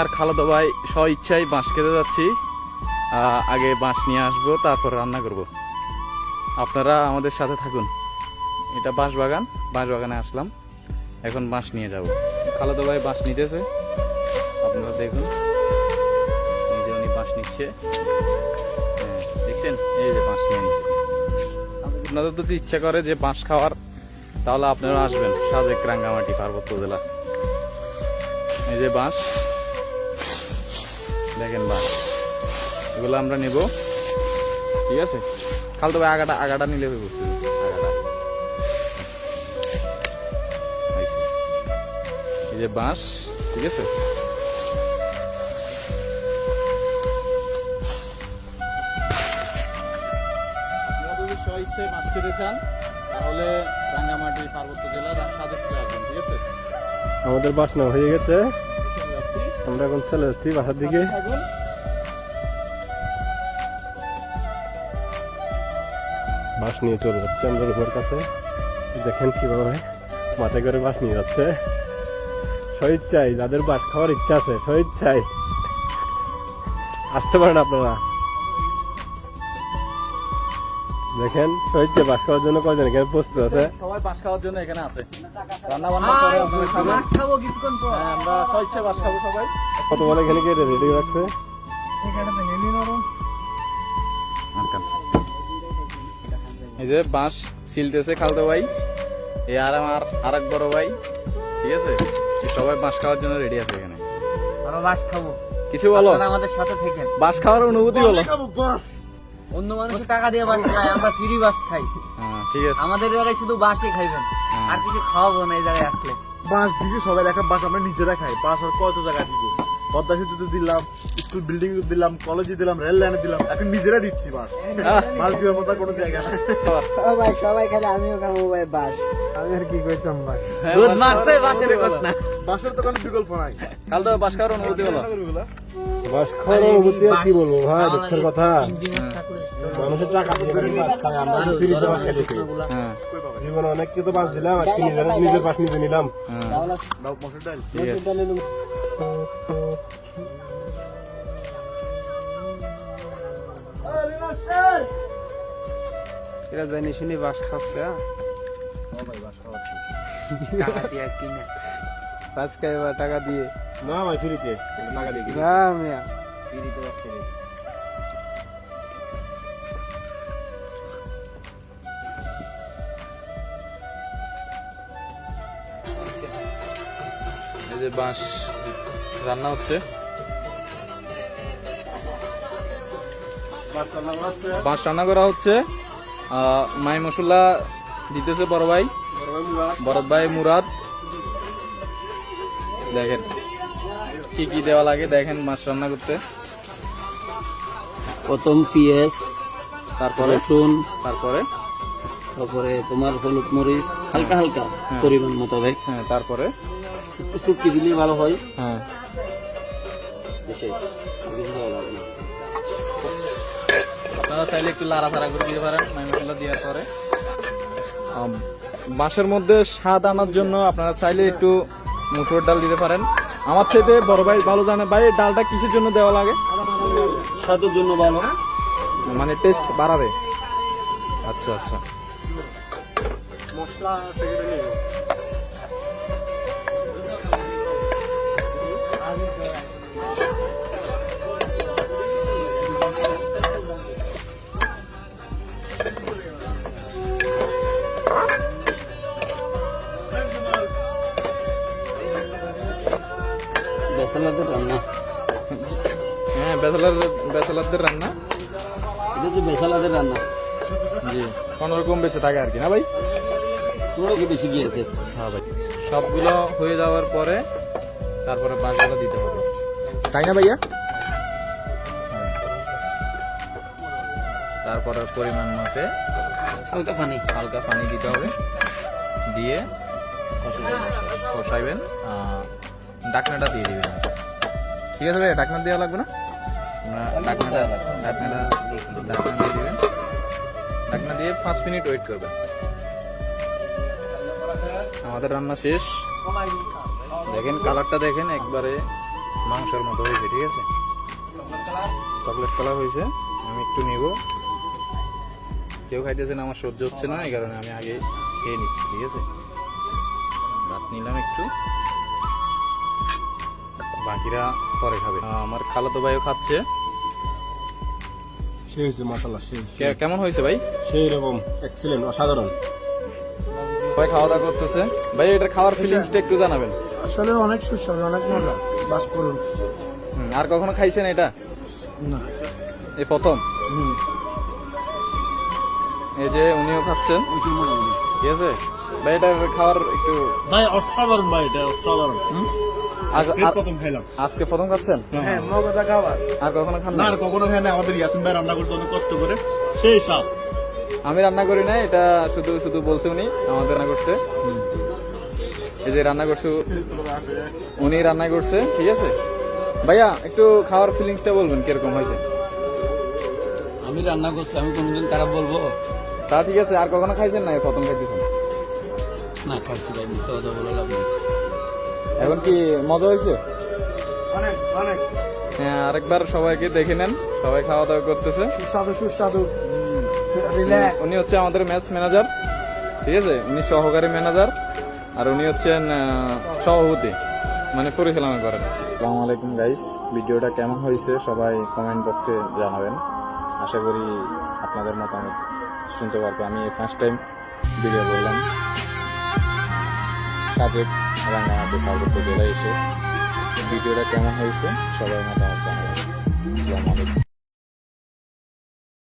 আর খালাদো ভাই স্ব ইচ্ছাই বাঁশ খেতে যাচ্ছি। আগে বাঁশ নিয়ে আসব তারপর রান্না করব। আপনারা আমাদের সাথে থাকুন। এটা বাঁশ বাগান বাঁশ বাগানে আসলাম। এখন বাঁশ নিয়ে যাব। খালাদো ভাই বাঁশ নিতেছে। আপনারা দেখুন। এই যে উনি বাঁশ নিচ্ছে। হ্যাঁ, দেখছেন? এই যে বাঁশ নিয়ে আপনাদের যদি ইচ্ছা করে যে বাঁশ খাওয়ার তাহলে আপনারা আসবেন। সাজেক রাঙ্গামাটি পার্বত্য জেলা। এই যে বাঁশ। দেখেন বাঁশ এগুলো আমরা নেব। ঠিক আছে? খাল তবে আগাটা আগাটা নিলে হইব। এই যে। বাঁশ, ঠিক আছে? আপনারা মাছ খেতে চান, তাহলে রাঙ্গামাটি ঠিক আছে? আমাদের বাস নেওয়া হয়ে গেছে। আমরা এখন চলে যাচ্ছি বাসার দিকে। বাস নিয়ে চলে যাচ্ছে আমাদের রুমের কাছে। দেখেন কীভাবে মাঠে করে বাস নিয়ে যাচ্ছে। সহিচ্ছাই যাদের বাস খাওয়ার ইচ্ছা আছে সহিচ্ছাই আসতে পারেন আপনারা। দেখেন স্বইচ্ছায় বাস খাওয়ার জন্য কয়জন এখানে প্রস্তুত আছে? সবাই বাস খাওয়ার জন্য এখানে আছে। রান্না বান্না করে আপনারা খাবেন। খাব কিছুক্ষণ পর। হ্যাঁ, আমরা স্বইচ্ছা বাস খাব সবাই। কত বলে এখানে কে রেডি রাখছে? এই যে বাঁশ ছিলতেছে খালতো ভাই। এই আর আমার আর এক বড় ভাই ঠিক আছে? সবাই বাঁশ খাওয়ার জন্য রেডি আছে এখানে। আমরা বাস খাব। কিছু বলো? আমাদের সাথে থেকেন। বাঁশ খাওয়ার অনুভূতি বলো। অন্য মানুষের টাকা দিয়ে বাস খাই আমরা ফ্রি বাস খাই। হ্যাঁ ঠিক আছে। আমাদের জায়গায় শুধু বাসই খাইবেন। হ্যাঁ। আর কিছু খাওয়াবো না এই জায়গায় আসলে। বাঁশ দিছি সবাই একটা বাঁশ আমরা নিজেরা খাই। বাস আর কত জায়গা দিব? পদ্মা সেতুতে দিলাম স্কুল বিল্ডিং দিলাম কলেজে দিলাম রেল লাইনে দিলাম। এখন নিজেরা দিচ্ছি বাঁশ বাঁশ দেওয়ার মতো কোনো জায়গা নেই। ভাই সবাই খালি আমিও খাব ভাই বাস। আমি আর কি কইতাম ভাই দুধ মারছে বাসের কস না বাঁশের তো কোনো বিকল্প নাই। খালতো ভাই বাঁশ খাওয়ার অনুভূতি বলো বাস খাওয়ার অনুভূতি আর কি বলব ভাই? দুঃখের কথা। মানুষের টাকা দিয়ে বাস খায় আমরা তো ফ্রিতে বাস হ্যাঁ। জীবনে অনেককে তো বাস দিলাম আজকে নিজের নিজের পাশ নিজে নিলাম। হ্যাঁ এরা জানি শুনি বাস খাচ্ছে হ্যাঁ? টাকা দিয়ে বাস টাকা দিয়ে। না ভাই ফ্রিতে। টাকা দিয়ে না মিয়া। এই যে বাঁশ রান্না হচ্ছে। বাঁশ রান্না করা হচ্ছে? আহ, মাই মশলা দিতেছে বড় ভাই। বড় ভাই মুরাদ। দেখেন। কি কি দেওয়া লাগে দেখেন মাছ রান্না করতে। প্রথম পেঁয়াজ তারপরে? রসুন তারপরে? তারপরে তোমার হলুদ মরিচ হালকা হালকা পরিমাণ মোতাবেক হ্যাঁ তারপরে? একটু শুকি দিলে ভালো হয়। হ্যাঁ। আপনারা চাইলে একটু লাড়াচাড়া করে দিতে পারেন দেওয়ার পরে। বাঁশের মধ্যে স্বাদ আনার জন্য আপনারা চাইলে একটু মুসুর ডাল দিতে পারেন। আমার থেকে বড় ভাই ভালো জানে ভাই ডালটা কিসের জন্য দেওয়া লাগে? স্বাদের জন্য ভালো। মানে টেস্ট বাড়াবে। আচ্ছা আচ্ছা। মশলা বেসালার বেসালারদের রান্না? এটা তো বেসালাদের রান্না। জি। কোনো রকম বেঁচে থাকে আর কি না ভাই? কি বেশি গিয়েছে। হ্যাঁ ভাই। সবগুলো হয়ে যাওয়ার পরে তারপরে বাঁশগুলো দিতে হবে। তাই না ভাইয়া। তারপরে পরিমাণ মতে হালকা পানি। হালকা পানি দিতে হবে। দিয়ে কষাইবেন। ডাকনাটা দিয়ে দিবেন। ঠিক আছে ভাই ডাকনা দেওয়া লাগবে না? পাঁচ মিনিট ওয়েট করবেন। আমাদের রান্না শেষ। দেখেন কালারটা দেখেন, একবারে মাংসের মতো হয়েছে, ঠিক আছে? চকলেট কালার হয়েছে, আমি একটু নিব। কেউ খাইতেছে না, আমার সহ্য হচ্ছে না, এই কারণে আমি আগে খেয়ে নিচ্ছি, ঠিক আছে? ভাত নিলাম একটু। বাকিরা পরে খাবে। আমার খালাতো ভাইও খাচ্ছে। হয়েছে সেই কেমন হয়েছে ভাই? সেই রকম এক্সিলেন্ট অসাধারণ। সবাই খাওয়া দাওয়া করতেছে। ভাই এটার খাওয়ার ফিলিংসটা একটু জানাবেন। আসলে অনেক সুস্বাদু অনেক মজা বাস করুন আর কখনো খাইছেন এটা? না। এই প্রথম? এই যে উনিও খাচ্ছেন। ঠিক আছে? ভাই এটার খাওয়ার একটু ভাই অসাধারণ ভাই এটা অসাধারণ। আজকে প্রথম খাচ্ছেন? হ্যাঁ। মগজা আর কখনো খান না না আর কখনো না আমাদের ইয়াসিন ভাই রান্না অনেক কষ্ট করে। সেই আমি রান্না করি না এটা শুধু শুধু বলছে উনি আমাদের রান্না করছে। এই যে রান্না করছে উনি রান্না করছে ঠিক আছে? ভাইয়া একটু খাওয়ার ফিলিংসটা বলবেন কীরকম হয়েছে? আমি রান্না করছি আমি কোনোদিন খারাপ বলব? তা ঠিক আছে আর কখনো খাইছেন না প্রথম খাইতেছেন? না ভাই মিথ্যা কথা বলে লাভ নেই। এখন কি মজা হয়েছে? অনেক অনেক। হ্যাঁ আরেকবার সবাইকে দেখে নেন সবাই খাওয়া দাওয়া করতেছে। সুস্বাদু সুস্বাদু। উনি হচ্ছে আমাদের ম্যাচ ম্যানেজার ঠিক আছে? উনি সহকারী ম্যানেজার আর উনি হচ্ছেন সভাপতি মানে পরিচালনা করেন। আসসালামু আলাইকুম গাইস ভিডিওটা কেমন হয়েছে সবাই কমেন্ট বক্সে জানাবেন। আশা করি আপনাদের মতামত শুনতে পারব। আমি ফার্স্ট টাইম ভিডিও করলাম। সাজেক। রাঙ্গামাটি পার্বত্য জেলায় এসে ভিডিওটা কেমন হয়েছে সবাই মতামত জানাবেন। আসসালামু আলাইকুম।